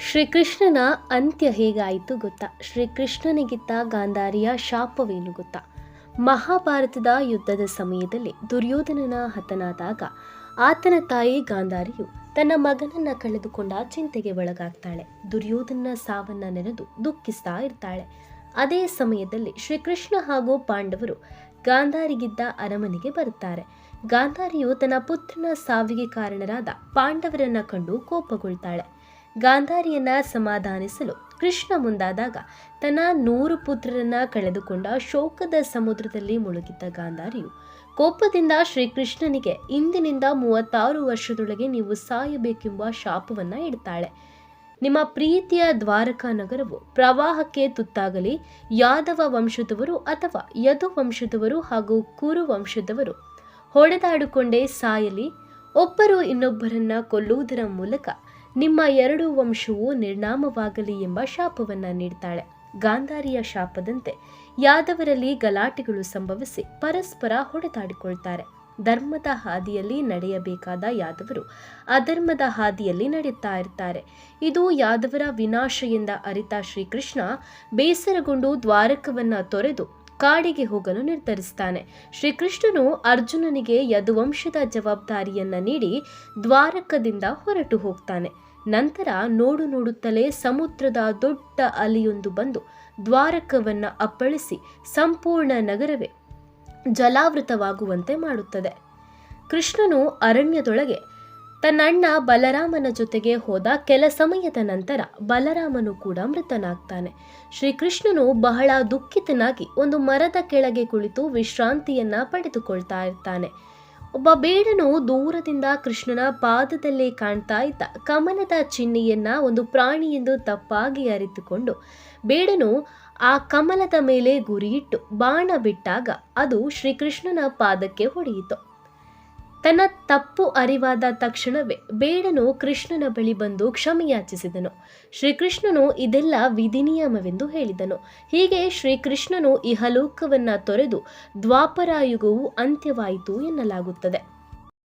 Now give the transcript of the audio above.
ಶ್ರೀಕೃಷ್ಣನ ಅಂತ್ಯ ಹೇಗಾಯಿತು ಗೊತ್ತಾ? ಶ್ರೀಕೃಷ್ಣನಿಗಿದ್ದ ಗಾಂಧಾರಿಯ ಶಾಪವೇನು ಗೊತ್ತಾ? ಮಹಾಭಾರತದ ಯುದ್ಧದ ಸಮಯದಲ್ಲಿ ದುರ್ಯೋಧನನ ಹತನಾದಾಗ ಆತನ ತಾಯಿ ಗಾಂಧಾರಿಯು ತನ್ನ ಮಗನನ್ನ ಕಳೆದುಕೊಂಡ ಚಿಂತೆಗೆ ಒಳಗಾಗ್ತಾಳೆ. ದುರ್ಯೋಧನನ ಸಾವನ್ನ ನೆನೆದು ದುಃಖಿಸ್ತಾ ಇರ್ತಾಳೆ. ಅದೇ ಸಮಯದಲ್ಲಿ ಶ್ರೀಕೃಷ್ಣ ಹಾಗೂ ಪಾಂಡವರು ಗಾಂಧಾರಿಗಿದ್ದ ಅರಮನೆಗೆ ಬರುತ್ತಾರೆ. ಗಾಂಧಾರಿಯು ತನ್ನ ಪುತ್ರನ ಸಾವಿಗೆ ಕಾರಣರಾದ ಪಾಂಡವರನ್ನ ಕಂಡು ಕೋಪಗೊಳ್ತಾಳೆ. ಗಾಂಧಾರಿಯನ್ನ ಸಮಾಧಾನಿಸಲು ಕೃಷ್ಣ ಮುಂದಾದಾಗ ತನ್ನ ನೂರು ಪುತ್ರರನ್ನ ಕಳೆದುಕೊಂಡ ಶೋಕದ ಸಮುದ್ರದಲ್ಲಿ ಮುಳುಗಿದ್ದ ಗಾಂಧಾರಿಯು ಕೋಪದಿಂದ ಶ್ರೀಕೃಷ್ಣನಿಗೆ, ಇಂದಿನಿಂದ ಮೂವತ್ತಾರು ವರ್ಷದೊಳಗೆ ನೀವು ಸಾಯಬೇಕೆಂಬ ಶಾಪವನ್ನ ಇಡ್ತಾಳೆ. ನಿಮ್ಮ ಪ್ರೀತಿಯ ದ್ವಾರಕಾ ನಗರವು ಪ್ರವಾಹಕ್ಕೆ ತುತ್ತಾಗಲಿ. ಯಾದವ ವಂಶದವರು ಅಥವಾ ಯದು ವಂಶದವರು ಹಾಗೂ ಕುರು ವಂಶದವರು ಹೊಡೆದಾಡಿಕೊಂಡೇ ಸಾಯಲಿ. ಒಬ್ಬರು ಇನ್ನೊಬ್ಬರನ್ನ ಕೊಲ್ಲುವುದರ ಮೂಲಕ ನಿಮ್ಮ ಎರಡು ವಂಶವು ನಿರ್ನಾಮವಾಗಲಿ ಎಂಬ ಶಾಪವನ್ನ ನೀಡ್ತಾಳೆ. ಗಾಂಧಾರಿಯ ಶಾಪದಂತೆ ಯಾದವರಲ್ಲಿ ಗಲಾಟೆಗಳು ಸಂಭವಿಸಿ ಪರಸ್ಪರ ಹೊಡೆದಾಡಿಕೊಳ್ತಾರೆ. ಧರ್ಮದ ಹಾದಿಯಲ್ಲಿ ನಡೆಯಬೇಕಾದ ಯಾದವರು ಅಧರ್ಮದ ಹಾದಿಯಲ್ಲಿ ನಡೆಯುತ್ತಾ ಇರ್ತಾರೆ. ಇದು ಯಾದವರ ವಿನಾಶ ಎಂದ ಅರಿತ ಶ್ರೀಕೃಷ್ಣ ಬೇಸರಗೊಂಡು ದ್ವಾರಕವನ್ನು ತೊರೆದು ಕಾಡಿಗೆ ಹೋಗಲು ನಿರ್ಧರಿಸ್ತಾನೆ. ಶ್ರೀಕೃಷ್ಣನು ಅರ್ಜುನನಿಗೆ ಯದುವಂಶದ ಜವಾಬ್ದಾರಿಯನ್ನು ನೀಡಿ ದ್ವಾರಕದಿಂದ ಹೊರಟು ಹೋಗ್ತಾನೆ. ನಂತರ ನೋಡು ನೋಡುತ್ತಲೇ ಸಮುದ್ರದ ದೊಡ್ಡ ಅಲೆಯೊಂದು ಬಂದು ದ್ವಾರಕವನ್ನ ಅಪ್ಪಳಿಸಿ ಸಂಪೂರ್ಣ ನಗರವೇ ಜಲಾವೃತವಾಗುವಂತೆ ಮಾಡುತ್ತದೆ. ಕೃಷ್ಣನು ಅರಣ್ಯದೊಳಗೆ ತನ್ನಣ್ಣ ಬಲರಾಮನ ಜೊತೆಗೆ ಹೋದ ಕೆಲ ಸಮಯದ ನಂತರ ಬಲರಾಮನು ಕೂಡ ಮೃತನಾಗ್ತಾನೆ. ಶ್ರೀಕೃಷ್ಣನು ಬಹಳ ದುಃಖಿತನಾಗಿ ಒಂದು ಮರದ ಕೆಳಗೆ ಕುಳಿತು ವಿಶ್ರಾಂತಿಯನ್ನ ಪಡೆದುಕೊಳ್ತಾ ಇರ್ತಾನೆ. ಒಬ್ಬ ಬೇಡನು ದೂರದಿಂದ ಕೃಷ್ಣನ ಪಾದದಲ್ಲಿ ಕಾಣ್ತಾ ಇದ್ದ. ಕಮಲದ ಚಿಹ್ನೆಯನ್ನ ಒಂದು ಪ್ರಾಣಿ ಎಂದು ತಪ್ಪಾಗಿ ಅರಿತುಕೊಂಡು ಬೇಡನು ಆ ಕಮಲದ ಮೇಲೆ ಗುರಿಯಿಟ್ಟು ಬಾಣ ಬಿಟ್ಟಾಗ ಅದು ಶ್ರೀಕೃಷ್ಣನ ಪಾದಕ್ಕೆ ಹೊಡೆಯಿತು. ತನ್ನ ತಪ್ಪು ಅರಿವಾದ ತಕ್ಷಣವೇ ಬೇಡನು ಕೃಷ್ಣನ ಬಳಿ ಬಂದು ಕ್ಷಮೆಯಾಚಿಸಿದನು. ಶ್ರೀಕೃಷ್ಣನು ಇದೆಲ್ಲ ವಿಧಿನಿಯಮವೆಂದು ಹೇಳಿದನು. ಹೀಗೆ ಶ್ರೀಕೃಷ್ಣನು ಇಹಲೋಕವನ್ನ ತೊರೆದು ದ್ವಾಪರಾಯುಗವು ಅಂತ್ಯವಾಯಿತು ಎನ್ನಲಾಗುತ್ತದೆ.